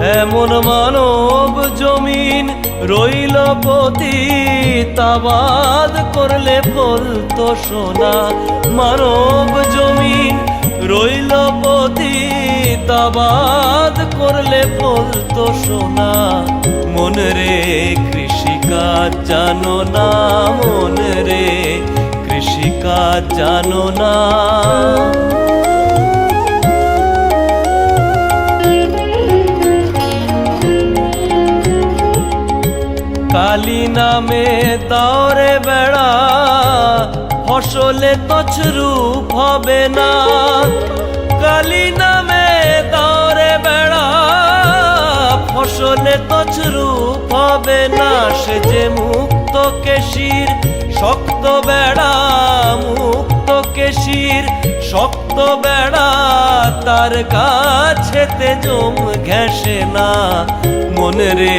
এমন মানব জমিন রইল পতি তাবাদ করলে বলতো সোনা। মানব জমিন রইল পতি তাবাদ করলে বলতো সোনা। মন রে কৃষিকাজ জানো না, মন রে কৃষিকাজ জানো না। কালী নামে দরে বেড়া, ফসলে তছরূপ হবে না। কালী নামে দরে বেড়া, ফসলে তছরূপ হবে না। সে যে মুক্ত কেশির, শক্ত বেড়া, মুক্ত কেশির, শক্ত বেড়া, তার কাছেতে জম ঘেসে না। মন রে